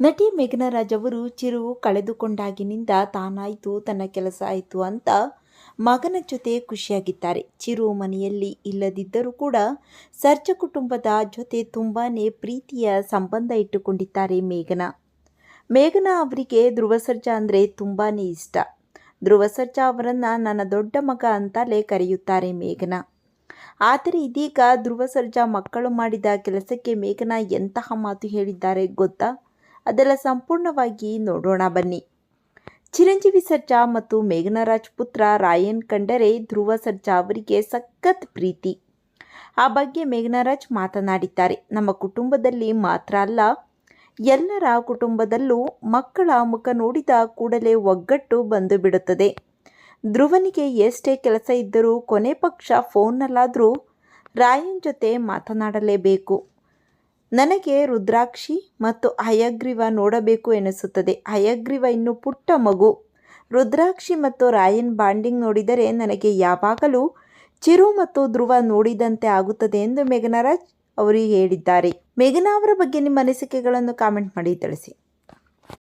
ನಟಿ ಮೇಘನರಾಜ್ ಅವರು ಚಿರು ಕಳೆದುಕೊಂಡಾಗಿನಿಂದ ತಾನಾಯಿತು, ತನ್ನ ಕೆಲಸ ಆಯಿತು ಅಂತ ಮಗನ ಜೊತೆ ಖುಷಿಯಾಗಿದ್ದಾರೆ. ಚಿರು ಮನೆಯಲ್ಲಿ ಇಲ್ಲದಿದ್ದರೂ ಕೂಡ ಸರ್ಜ ಕುಟುಂಬದ ಜೊತೆ ತುಂಬಾ ಪ್ರೀತಿಯ ಸಂಬಂಧ ಇಟ್ಟುಕೊಂಡಿದ್ದಾರೆ ಮೇಘನ. ಮೇಘನ ಅವರಿಗೆ ಧ್ರುವ ಸರ್ಜಾ ಅಂದರೆ ತುಂಬಾ ಇಷ್ಟ. ಧ್ರುವ ಸರ್ಜಾ ಅವರನ್ನು ನನ್ನ ದೊಡ್ಡ ಮಗ ಅಂತಲೇ ಕರೆಯುತ್ತಾರೆ ಮೇಘನ. ಆದರೆ ಇದೀಗ ಧ್ರುವ ಸರ್ಜಾ ಮಕ್ಕಳು ಮಾಡಿದ ಕೆಲಸಕ್ಕೆ ಮೇಘನಾ ಎಂತಹ ಮಾತು ಹೇಳಿದ್ದಾರೆ ಗೊತ್ತಾ? ಅದೆಲ್ಲ ಸಂಪೂರ್ಣವಾಗಿ ನೋಡೋಣ ಬನ್ನಿ. ಚಿರಂಜೀವಿ ಸರ್ಜಾ ಮತ್ತು ಮೇಘನರಾಜ್ ಪುತ್ರ ರಾಯನ್ ಕಂಡರೆ ಧ್ರುವ ಸರ್ಜಾ ಅವರಿಗೆ ಸಖತ್ ಪ್ರೀತಿ. ಆ ಬಗ್ಗೆ ಮೇಘನರಾಜ್ ಮಾತನಾಡಿದ್ದಾರೆ. ನಮ್ಮ ಕುಟುಂಬದಲ್ಲಿ ಮಾತ್ರ ಅಲ್ಲ, ಎಲ್ಲರ ಕುಟುಂಬದಲ್ಲೂ ಮಕ್ಕಳ ಮುಖ ನೋಡಿದ ಕೂಡಲೇ ಒಗ್ಗಟ್ಟು ಬಂದು ಬಿಡುತ್ತದೆ ಧ್ರುವನಿಗೆ ಎಷ್ಟೇ ಕೆಲಸ ಇದ್ದರೂ ಕೊನೆ ಪಕ್ಷ ಫೋನ್ನಲ್ಲಾದರೂ ರಾಯನ್ ಜೊತೆ ಮಾತನಾಡಲೇಬೇಕು. ನನಗೆ ರುದ್ರಾಕ್ಷಿ ಮತ್ತು ಹಯಗ್ರೀವ ನೋಡಬೇಕು ಎನಿಸುತ್ತದೆ. ಹಯಗ್ರೀವ ಇನ್ನು ಪುಟ್ಟ ಮಗು. ರುದ್ರಾಕ್ಷಿ ಮತ್ತು ರಾಯನ್ ಬಾಂಡಿಂಗ್ ನೋಡಿದರೆ ನನಗೆ ಯಾವಾಗಲೂ ಚಿರು ಮತ್ತು ಧ್ರುವ ನೋಡಿದಂತೆ ಆಗುತ್ತದೆ ಎಂದು ಮೇಘನರಾಜ್ ಅವರು ಹೇಳಿದ್ದಾರೆ. ಮೇಘನಾ ಅವರ ಬಗ್ಗೆ ನಿಮ್ಮ ಅನಿಸಿಕೆಗಳನ್ನು ಕಾಮೆಂಟ್ ಮಾಡಿ ತಿಳಿಸಿ.